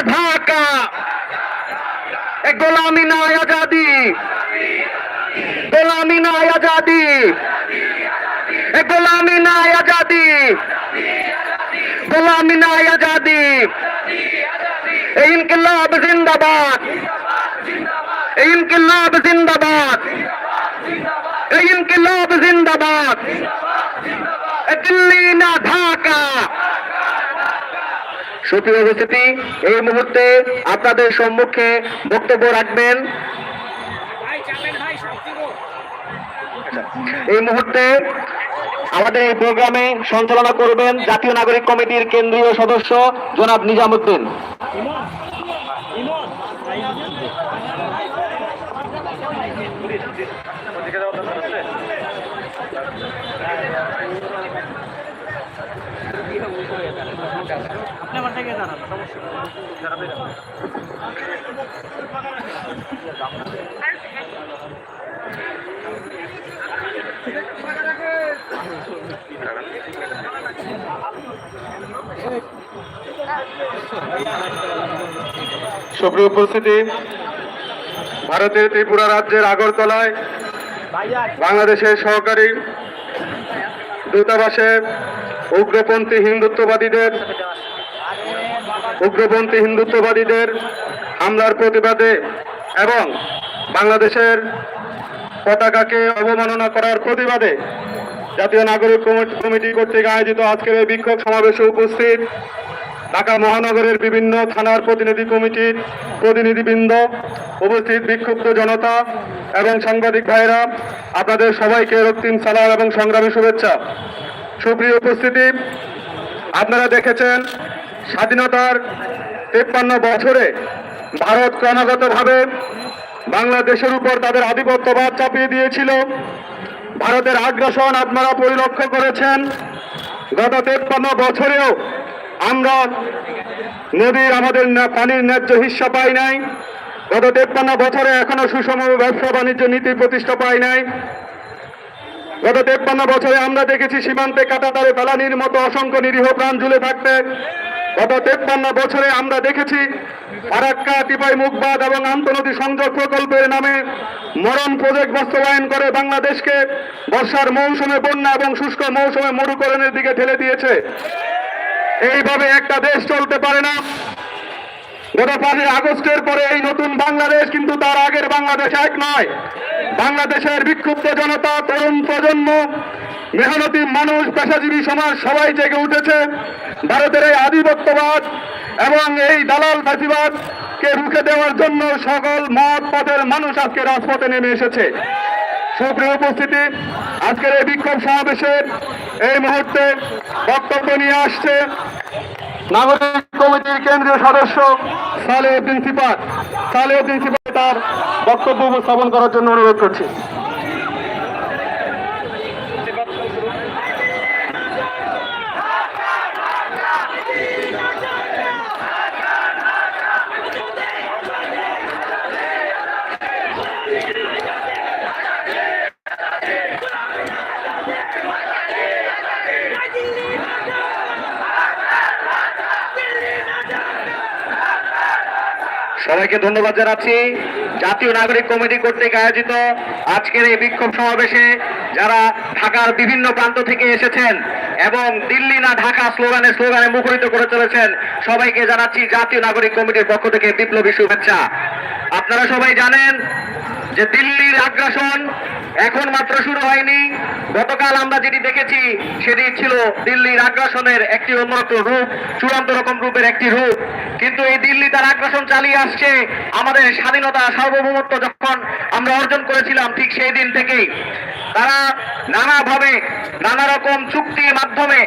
ঢাকা এ গোলামি না আজাদি গোলামি না আজাদি এ গোলামি না আজাদি গোলামি না আজাদি এ ইনকিলাব জিন্দাবাদ এ ইনকিলাব জিন্দাবাদ এ ইনকিলাব জিন্দাবাদ এ দিল্লি না ঢাকা সুপ্রিয় উপস্থিতি, এই মুহূর্তে আপনাদের সম্মুখে বক্তব্য রাখবেন। এই মুহূর্তে আমাদের এই প্রোগ্রামে সঞ্চালনা করবেন জাতীয় নাগরিক কমিটির কেন্দ্রীয় সদস্য জনাব নিজামুদ্দিন। আপনি। সুপ্রিয় উপস্থিতি ভারতের ত্রিপুরা রাজ্যের আগরতলায় বাংলাদেশের সহকারী দূতাবাসে উগ্রপন্থী হিন্দুত্ববাদীদের উগ্রপন্থী হিন্দুত্ববাদীদের হামলার প্রতিবাদে এবং বাংলাদেশের পতাকাকে অবমাননা করার প্রতিবাদে জাতীয় নাগরিক কমিটি কর্তৃক আয়োজিত আজকের এই বিক্ষোভ সমাবেশে উপস্থিত ঢাকা মহানগরের বিভিন্ন থানার প্রতিনিধি কমিটির প্রতিনিধিবৃন্দ, উপস্থিত বিক্ষুব্ধ জনতা এবং সাংবাদিক ভাইরা আপনাদের সবাইকে রক্তিম সালাম এবং সংগ্রামী শুভেচ্ছা। সুপ্রিয় উপস্থিতি, আপনারা দেখেছেন স্বাধীনতার তেপ্পান্ন বছরে ভারত ক্রমাগতভাবে বাংলাদেশের উপর তাদের আধিপত্যবাদ চাপিয়ে দিয়েছিল। ভারতের আগ্রাসন আপনারা পরিলক্ষ্য করেছেন। গত তেপ্পান্ন বছরেও আমরা নদীর আমাদের পানির ন্যায্য হিস্সা পাই নাই। গত তেপ্পান্ন বছরে এখনও সুষম ব্যবসা বাণিজ্য নীতি প্রতিষ্ঠা পাই নাই। গত তেপ্পান্ন বছরে আমরা দেখেছি সীমান্তে কাটাতারে ফেলানির মতো অসংখ্য নিরীহ প্রাণ ঝুলে থাকতে। গত তেপ্পান্ন বছরে আমরা দেখেছি ফারাক্কা টিপাই মুখবাদ এবং আন্তনদী সংযোগ প্রকল্পের নামে মরণ প্রজেক্ট বাস্তবায়ন করে বাংলাদেশকে বর্ষার মৌসুমে বন্যা এবং শুষ্ক মৌসুমে মরুকরণের দিকে ঠেলে দিয়েছে। এইভাবে একটা দেশ চলতে পারে না। গত পাঁচই আগস্টের পরে এই নতুন বাংলাদেশ কিন্তু তার আগের বাংলাদেশ এক নয়। বাংলাদেশের বিক্ষুব্ধ জনতা, তরুণ প্রজন্ম, মেহনতি মানুষ, পেশাজীবী সমাজ, সবাই জেগে উঠেছে। ভারতের এই আধিপত্যবাদ এবং এই দালাল কে রুখে দেওয়ার জন্য সকল মত পথের মানুষ আজকে রাজপথে নেমে এসেছে। সুপ্রিয় উপস্থিতি, আজকের এই বিক্ষোভ সমাবেশের এই মুহূর্তে বক্তব্য নিয়ে আসছে নাগরিক কমিটির কেন্দ্রীয় সদস্য সালেউদ্দিন সিপাত। সালেউদ্দিন সিপাত তার বক্তব্য উপস্থাপন করার জন্য অনুরোধ করছি। সবাইকে ধন্যবাদ জানাচ্ছি। জাতীয় নাগরিক কমিটি কর্তৃক আয়োজিত আজকের এই বিক্ষোভ সমাবেশে যারা ঢাকার বিভিন্ন প্রান্ত থেকে এসেছেন এবং দিল্লি না ঢাকা স্লোগানে স্লোগানে মুখরিত করে চলেছেন, সবাইকে জানাচ্ছি জাতীয় নাগরিক কমিটির পক্ষ থেকে বিপ্লবী শুভেচ্ছা। আপনারা সবাই জানেন যে দিল্লির আগ্রাসন এখন মাত্র শুরু হয়নি। গতকাল আমরা যেটি দেখেছি, সেটি ছিল দিল্লির আগ্রাসনের একটি অন্যরকম রূপ, চূড়ান্ত রকম রূপের একটি রূপ। কিন্তু এই দিল্লি তার আগ্রাসন চালিয়ে আসছে। আমাদের স্বাধীনতা সার্বভৌমত্ব যখন আমরা অর্জন করেছিলাম ঠিক সেই দিন থেকেই। তারা নানাভাবে নানা রকম চুক্তির মাধ্যমে,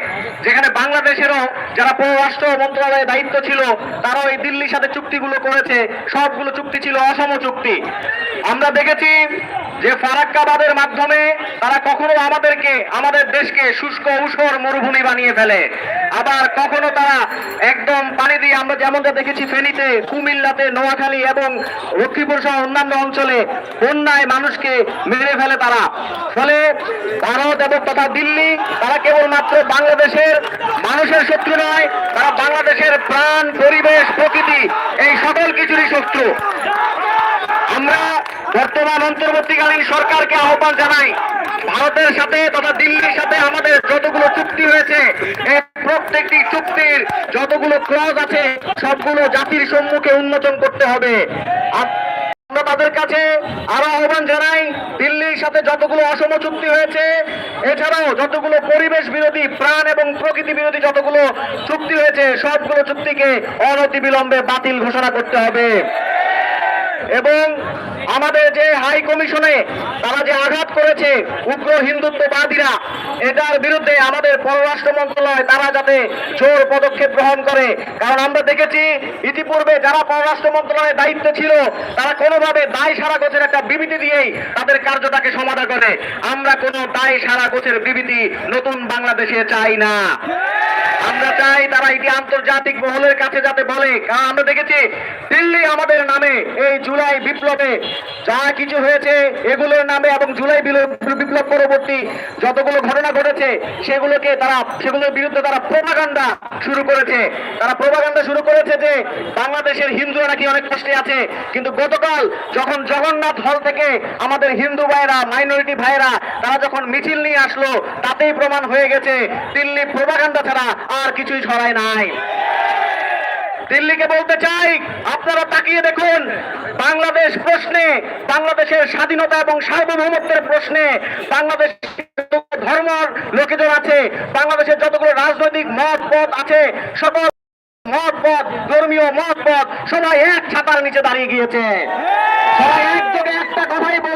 যেখানে বাংলাদেশেরও যারা পররাষ্ট্র মন্ত্রণালয়ের দায়িত্ব ছিল, তারাও এই দিল্লির সাথে চুক্তিগুলো করেছে। সবগুলো চুক্তি ছিল অসম চুক্তি। আমরা দেখেছি যে ফারাক্কাবাদের মাধ্যমে তারা কখনো আমাদেরকে, আমাদের দেশকে শুষ্ক উষর মরুভূমি বানিয়ে ফেলে। আবার কখনো তারা একদম পানি দিয়ে আমরা যেমনটা দেখেছি ফেনীতে, কুমিল্লাতে, নোয়াখালী এবং লক্ষ্মীপুর সহ অন্যান্য অঞ্চলে বন্যায় মানুষকে মেরে ফেলে তারা। ফলে ভারত এবং তথা দিল্লি, তারা কেবলমাত্র বাংলাদেশের মানুষের শত্রু নয়, তারা বাংলাদেশের প্রাণ, পরিবেশ, প্রকৃতি, এই সকল কিছুরই শত্রু। আমরা বর্তমান অন্তর্বর্তীকালীন সরকারকে আহ্বান জানাই, ভারতের সাথে তথা দিল্লির সাথে আমাদের যতগুলো চুক্তি হয়েছে প্রত্যেকটি চুক্তির যতগুলো ক্লজ আছে, সবগুলো জাতির সম্মুখে উন্মোচন করতে হবে। তাদের কাছে আরও আহ্বান জানাই, দিল্লির সাথে যতগুলো অসম চুক্তি হয়েছে, এছাড়াও যতগুলো পরিবেশ বিরোধী, প্রাণ এবং প্রকৃতি বিরোধী যতগুলো চুক্তি হয়েছে, সবগুলো চুক্তিকে অনতি অনতিবিলম্বে বাতিল ঘোষণা করতে হবে। এবং আমাদের যে হাই কমিশনে তারা যে আঘাত করেছে উগ্র হিন্দুত্ববাদীরা, এটার বিরুদ্ধে আমাদের পররাষ্ট্র মন্ত্রণালয় তারা যাতে জোর পদক্ষেপ গ্রহণ করে। কারণ আমরা দেখেছি, ইতিপূর্বে যারা পররাষ্ট্র মন্ত্রণালয়ের দায়িত্ব ছিল, তারা কোনোভাবে দায় সারা গোছের একটা বিবৃতি দিয়েই তাদের কার্যটাকে সমাধা করে। আমরা কোনো দায় সারা গোছের বিবৃতি নতুন বাংলাদেশে চাই না। আমরা চাই তারা এটি আন্তর্জাতিক মহলের কাছে যাতে বলে। কারণ আমরা দেখেছি দিল্লি আমাদের নামে এই জুলাই বিপ্লবে যা কিছু হয়েছে এগুলোর নামে এবং জুলাই বিপ্লব পরবর্তী যতগুলো ঘটনা ঘটেছে, সেগুলোকে তারা সেগুলোর বিরুদ্ধে তারা প্রভাকাণ্ডা শুরু করেছে। তারা প্রভাকাণ্ডা শুরু করেছে যে বাংলাদেশের হিন্দুরা নাকি অনেক কষ্টে আছে। কিন্তু গতকাল যখন জগন্নাথ হল থেকে আমাদের হিন্দু ভাইরা মাইনরিটি ভাইরা, তারা যখন মিছিল নিয়ে আসলো, তাতেই প্রমাণ হয়ে গেছে, দিল্লি প্রভাকাণ্ডা ছাড়া আর কিছুই ছড়ায় নাই। দিল্লিকে বলতে চাই, আপনারা তাকিয়ে দেখুন, বাংলাদেশ প্রশ্নে, বাংলাদেশের স্বাধীনতা এবং সার্বভৌমত্বের প্রশ্নে বাংলাদেশ ধর্ম লোকেজন আছে, বাংলাদেশের যতগুলো রাজনৈতিক মত পথ আছে, সকল মত পথ, ধর্মীয় মত পথ সবাই এক ছাতার নিচে দাঁড়িয়ে গিয়েছে। সবাই একযোগে একটা কথাই বল